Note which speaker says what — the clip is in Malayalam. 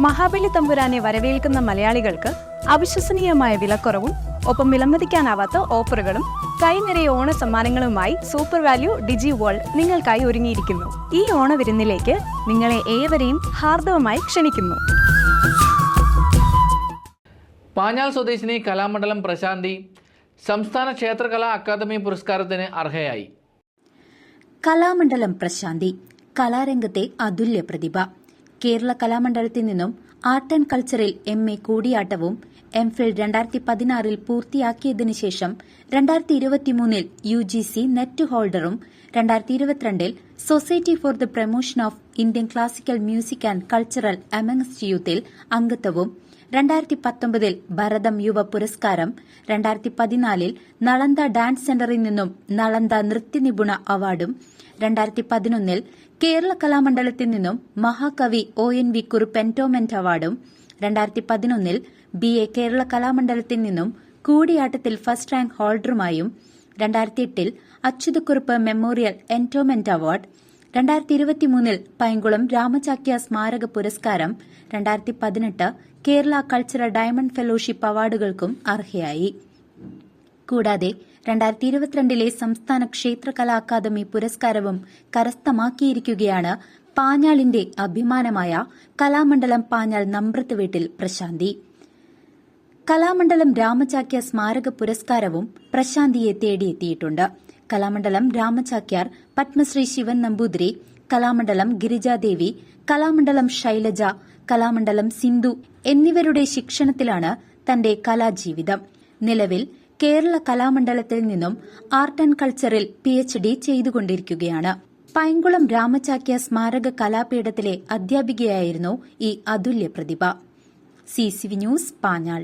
Speaker 1: മഹാബലി തമ്പുരാനെ വരവേൽക്കുന്ന മലയാളികൾക്ക് അവിശ്വസനീയമായ വിലക്കുറവും ഒപ്പം വിലമതിക്കാനാവാത്ത ഓഫറുകളും കൈനിറയ ഓണ സമ്മാനങ്ങളുമായി സൂപ്പർ വാല്യൂ ഡിജി വേൾഡ് നിങ്ങൾക്കായി ഒരുങ്ങിയിരിക്കുന്നു. ഈ ഓണവിരുന്നിലേക്ക് നിങ്ങളെ ഏവരെയും ഹാർദവമായി ക്ഷണിക്കുന്നു.
Speaker 2: പാഞ്ഞാൽ സ്വദേശിനി കലാമണ്ഡലം പ്രശാന്തി സംസ്ഥാന ക്ഷേത്രകലാ അക്കാദമി പുരസ്കാരത്തിന് അർഹയായി.
Speaker 3: കലാമണ്ഡലം പ്രശാന്തി കലാരംഗത്തെ അതുല്യ പ്രതിഭ. കേരള കലാമണ്ഡലത്തിൽ നിന്നും ആർട്ട് ആൻഡ് കൾച്ചറിൽ എം എ കൂടിയാട്ടവും എം ഫിൽ രണ്ടായിരത്തി പതിനാറിൽ പൂർത്തിയാക്കിയതിനു ശേഷം രണ്ടായിരത്തി ഇരുപത്തിമൂന്നിൽ യു ജി സി നെറ്റ് ഹോൾഡറും രണ്ടായിരത്തി ഇരുപത്തിരണ്ടിൽ society for the promotion of Indian classical music and cultural amongst യൂത്തിൽ അംഗത്വവും രണ്ടായിരത്തി പത്തൊമ്പതിൽ ഭരതം യുവ പുരസ്കാരം രണ്ടായിരത്തി പതിനാലിൽ നളന്ദ ഡാൻസ് സെന്ററിൽ നിന്നും നളന്ദ നൃത്യനിപുണ അവാർഡും രണ്ടായിരത്തി പതിനൊന്നിൽ കേരള കലാമണ്ഡലത്തിൽ നിന്നും മഹാകവി ഒ എൻ വി കുറു പെന്റോമെന്റ് അവാർഡും രണ്ടായിരത്തി പതിനൊന്നിൽ ബി എ കേരള കലാമണ്ഡലത്തിൽ നിന്നും കൂടിയാട്ടത്തിൽ ഫസ്റ്റ് റാങ്ക് ഹോൾഡറുമായും രണ്ടായിരത്തി എട്ടിൽ അച്യുതക്കുറുപ്പ് മെമ്മോറിയൽ എന്റോമെന്റ് അവാർഡ് രണ്ടായിരത്തി ഇരുപത്തിമൂന്നിൽ പൈങ്കുളം രാമചാക്യ സ്മാരക പുരസ്കാരം രണ്ടായിരത്തി പതിനെട്ട് കേരള കൾച്ചറൽ ഡയമണ്ട് ഫെലോഷിപ്പ് അവാർഡുകൾക്കും അർഹയായി. കൂടാതെ രണ്ടായിരത്തി ഇരുപത്തിരണ്ടിലെ സംസ്ഥാന ക്ഷേത്ര കലാ അക്കാദമി പുരസ്കാരവും കരസ്ഥമാക്കിയിരിക്കുകയാണ് പാഞ്ഞാളിന്റെ അഭിമാനമായ കലാമണ്ഡലം പാഞ്ഞാൾ നമ്പ്രത്ത് വീട്ടിൽ പ്രശാന്തി. കലാമണ്ഡലം രാമചാക്യ സ്മാരക പുരസ്കാരവും പ്രശാന്തിയെ തേടിയെത്തിയിട്ടുണ്ട്. കലാമണ്ഡലം രാമചാക്യാർ പത്മശ്രീ ശിവൻ നമ്പൂതിരി കലാമണ്ഡലം ഗിരിജാദേവി കലാമണ്ഡലം ശൈലജ കലാമണ്ഡലം സിന്ധു എന്നിവരുടെ ശിക്ഷണത്തിലാണ് തന്റെ കലാജീവിതം. നിലവിൽ കേരള കലാമണ്ഡലത്തിൽ നിന്നും ആർട്ട് ആൻഡ് കൾച്ചറിൽ പി എച്ച് ഡി ചെയ്തുകൊണ്ടിരിക്കുകയാണ്. പൈങ്കുളം രാമചാക്യ സ്മാരക കലാപീഠത്തിലെ അധ്യാപികയായിരുന്നു ഈ അതുല്യ പ്രതിഭ. C C V news Panjal.